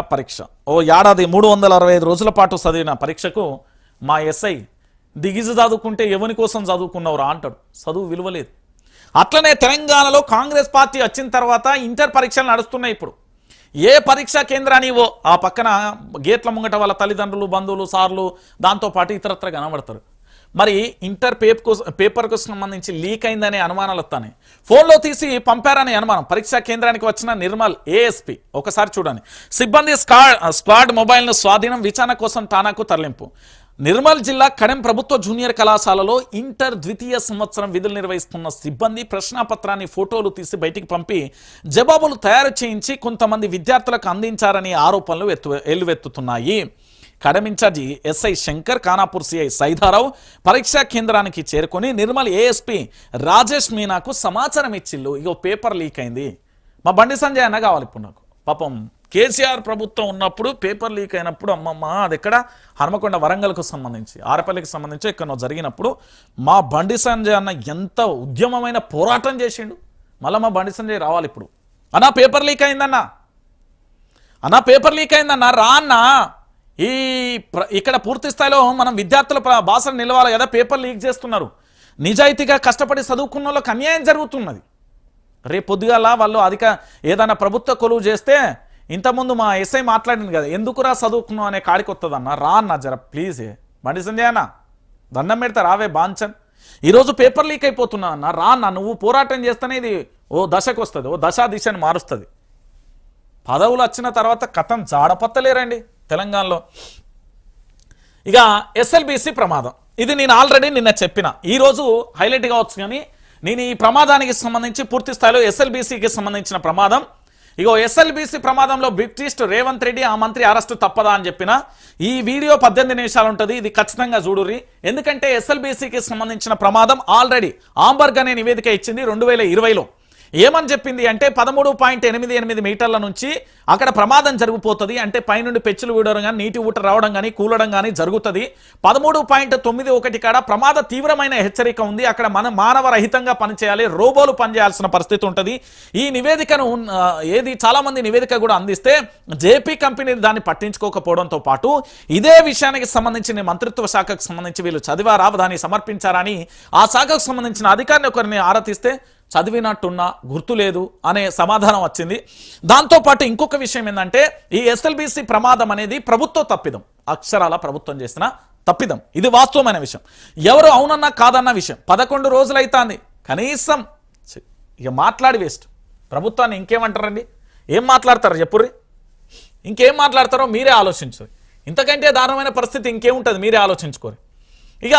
పరీక్ష ఓ ఏడాది మూడు వందల అరవై ఐదు రోజుల పాటు చదివిన పరీక్షకు మా ఎస్ఐ దిగిజు చదువుకుంటే ఎవని కోసం చదువుకున్నవరా అంటాడు. చదువు విలువలేదు. అట్లనే తెలంగాణలో కాంగ్రెస్ పార్టీ వచ్చిన తర్వాత ఇంటర్ పరీక్షలు నడుస్తున్నాయి ఇప్పుడు. ఏ పరీక్షా కేంద్రాన్ని ఓ ఆ పక్కన గేట్ల ముంగట వాళ్ళ తల్లిదండ్రులు బంధువులు సార్లు దాంతోపాటు ఇతరత్ర కనబడతారు. మరి ఇంటర్ పేపర్ పేపర్కు సంబంధించి లీక్ అయిందనే అనుమానాలు వస్తాయి ఫోన్లో తీసి పంపారనే అనుమానం. పరీక్షా కేంద్రానికి వచ్చిన నిర్మల్ ఏఎస్పి ఒకసారి చూడండి. సిబ్బంది స్క్వాడ్ స్క్వాడ్ మొబైల్ను స్వాధీనం విచారణ కోసం టానాకు తరలింపు. నిర్మల్ జిల్లా కడెం ప్రభుత్వ జూనియర్ కళాశాలలో ఇంటర్ ద్వితీయ సంవత్సరం విధులు నిర్వహిస్తున్న సిబ్బంది ప్రశ్నాపత్రాన్ని ఫోటోలు తీసి బయటికి పంపి జవాబులు తయారు చేయించి కొంతమంది విద్యార్థులకు అందించారనే ఆరోపణలు ఎత్తు ఎల్లువెత్తుతున్నాయి. Kadem in-charge SI Shankar Khanapur CI Saidarao పరీక్షా కేంద్రానికి చేరుకొని నిర్మల్ ఏఎస్పీ రాజేష్ మీనాకు సమాచారం ఇచ్చిల్లు ఇగో పేపర్ లీక్ అయింది. మా బండి సంజయ్ అన్న కావాలి ఇప్పుడు నాకు. పాపం కేసీఆర్ ప్రభుత్వం ఉన్నప్పుడు పేపర్ లీక్ అయినప్పుడు అమ్మమ్మ అది ఎక్కడ? హనుమకొండ వరంగల్కు సంబంధించి ఆరపల్లికి సంబంధించి ఎక్కడో జరిగినప్పుడు మా బండి సంజయ్ అన్న ఎంత ఉద్యమమైన పోరాటం చేసిండు. మళ్ళీ మా బండి సంజయ్ రావాలి ఇప్పుడు. అన్నా పేపర్ లీక్ అయిందన్నా. అన్నా పేపర్ లీక్ అయిందన్నా రా అన్నా. ఈ ప్ర- ఇక్కడ పూర్తి స్థాయిలో మనం విద్యార్థుల భాషను నిలవాలి కదా పేపర్ లీక్ చేస్తున్నారు. నిజాయితీగా కష్టపడి చదువుకున్న వాళ్ళకి అన్యాయం జరుగుతున్నది. రేపు పొద్దుగాల వాళ్ళు అధిక ఏదైనా ప్రభుత్వ కొలువు చేస్తే ఇంతకుముందు మా ఎస్ఐ మాట్లాడింది కదా ఎందుకురా చదువుకున్నావు అనే కాడికి వస్తుందన్న రా అన్న జర ప్లీజ్ బండి సంజయ్ అన్న. దండం పెడతా రావే బాంచన్. ఈరోజు పేపర్ లీక్ అయిపోతున్నా అన్న రా అన్న నువ్వు పోరాటం చేస్తేనే ఇది ఓ దశకు వస్తుంది ఓ దశా దిశని మారుస్తుంది. పదవులు వచ్చిన తర్వాత కథం జాడపత్తలేరండి. తెలంగాణలో. ఇక ఎస్ఎల్బిసి ప్రమాదం. ఇది నేను ఆల్రెడీ నిన్న చెప్పిన. ఈరోజు హైలైట్ కావచ్చు కానీ నేను ఈ ప్రమాదానికి సంబంధించి పూర్తి స్థాయిలో ఎస్ఎల్బిసికి సంబంధించిన ప్రమాదం. ఇగో ఎస్ఎల్బిసి ప్రమాదంలో బ్రిటిష్ రేవంత్ రెడ్డి ఆ మంత్రి అరెస్టు తప్పదా అని చెప్పిన. ఈ వీడియో పద్దెనిమిది నిమిషాలు ఉంటుంది ఇది ఖచ్చితంగా చూడుర్రి. ఎందుకంటే ఎస్ఎల్బిసికి సంబంధించిన ప్రమాదం ఆల్రెడీ ఆంబర్గ్ అనే నివేదిక ఇచ్చింది రెండు వేల ఇరవైలో. ఏమని చెప్పింది అంటే పదమూడు పాయింట్ ఎనిమిది ఎనిమిది మీటర్ల నుంచి అక్కడ ప్రమాదం జరిగిపోతుంది. అంటే పైనుండి పెచ్చులు వీడడం కానీ నీటి ఊట రావడం కానీ కూలడం కానీ జరుగుతుంది. పదమూడు పాయింట్ తొమ్మిది ఒకటి కాడ ప్రమాద తీవ్రమైన హెచ్చరిక ఉంది. అక్కడ మన మానవరహితంగా పనిచేయాలి రోబోలు పనిచేయాల్సిన పరిస్థితి ఉంటుంది. ఈ నివేదికను ఏది చాలా మంది నివేదిక కూడా అందిస్తే జేపీ కంపెనీ దాన్ని పట్టించుకోకపోవడంతో పాటు ఇదే విషయానికి సంబంధించిన మంత్రిత్వ శాఖకు సంబంధించి వీళ్ళు చదివారా దాన్ని సమర్పించారని ఆ శాఖకు సంబంధించిన అధికారిని ఒకరిని ఆరాధిస్తే చదివినట్టున్నా గుర్తు లేదు అనే సమాధానం వచ్చింది. దాంతోపాటు ఇంకొక విషయం ఏంటంటే ఈ ఎస్ఎల్బిసి ప్రమాదం అనేది ప్రభుత్వ తప్పిదం. అక్షరాల ప్రభుత్వం చేసిన తప్పిదం. ఇది వాస్తవమైన విషయం. ఎవరు అవునన్నా కాదన్న విషయం. పదకొండు రోజులైతాంది కనీసం ఇక మాట్లాడి వేస్ట్. ప్రభుత్వాన్ని ఇంకేమంటారండి? ఏం మాట్లాడతారు చెప్పుర్రి? ఇంకేం మాట్లాడతారో మీరే ఆలోచించరు ఇంతకంటే దారుణమైన పరిస్థితి ఇంకేముంటుంది? మీరే ఆలోచించుకోరు.